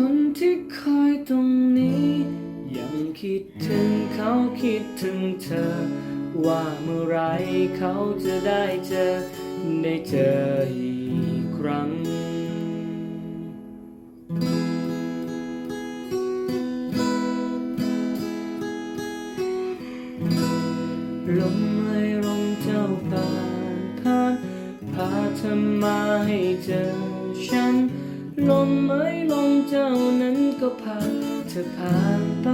คนที่คอยตรงนี้ ยังคิดถึงเขาคิดถึงเธอ ว่าเมื่อไรเขาจะได้เจอ ได้เจออีกครั้งลมไม่ลมเจ้าผ่านผ่านพาเธอมาให้เจอฉัน ลมไม่ลมเจ้านั้นก็พาเธอผ่านไป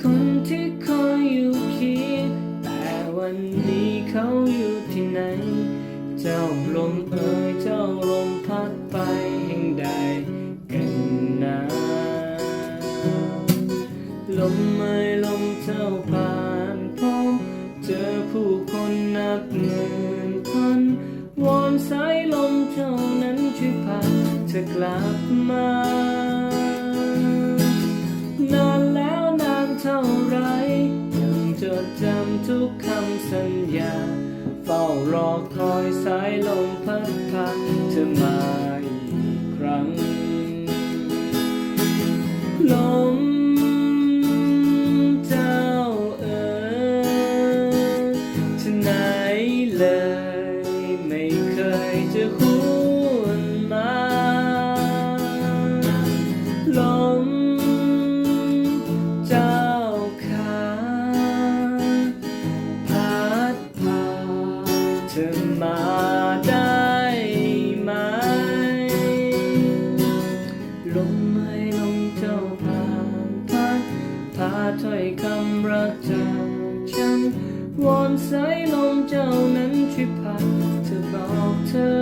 คนที่คอยอยู่คิดแต่วันนี้เขาอยู่ที่ไหน เจ้าลมเอ่ยเจ้าลมพัดไปแห่งใดกันนะลมไม่ลมเจ้าผ่า สายลมเจ้านั้นช่วยพาเธอกลับมา นานแล้วนานเท่าไรยังจดจำทุกคำสัญญา เฝ้ารอคอยสายลมพัดพาเธอมา พาถ้อยคำรักจากฉันวอนสายลมเจ้านั้นช่วยพาเธอบอกเธอ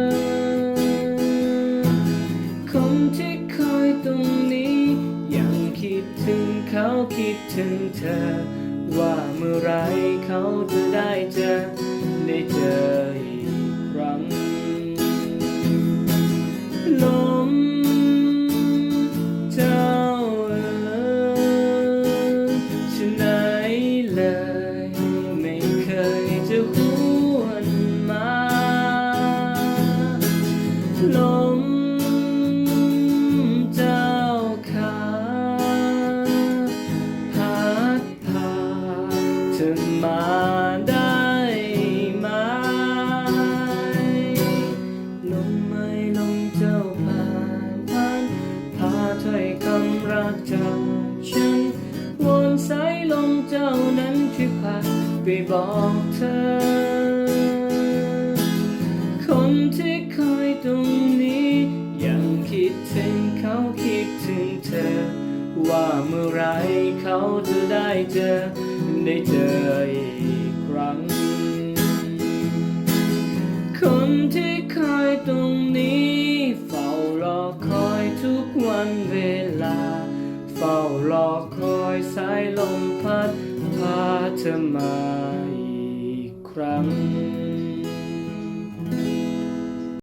คนที่คอยตรงนี้ ยังคิดถึงเขาคิดถึงเธอ ว่าเมื่อไรเขาจะได้เจอ อมาได้ไหมลมไม่ลมเจ้าผ่านผ่านพาถ้อยคำรักจากฉันวนสายลมเจ้านั้นช่วยพาไปบอกเธอคนที่คอยตรงนี้ยังคิดถึงเขาคิดถึงเธอ ว่าเมื่อไรเขาจะได้เจอ ได้เจออีกครั้ง คนที่คอยตรงนี้เฝ้ารอคอยทุกวันเวลา เฝ้ารอคอยสายลมพัดพาเธอมาอีกครั้ง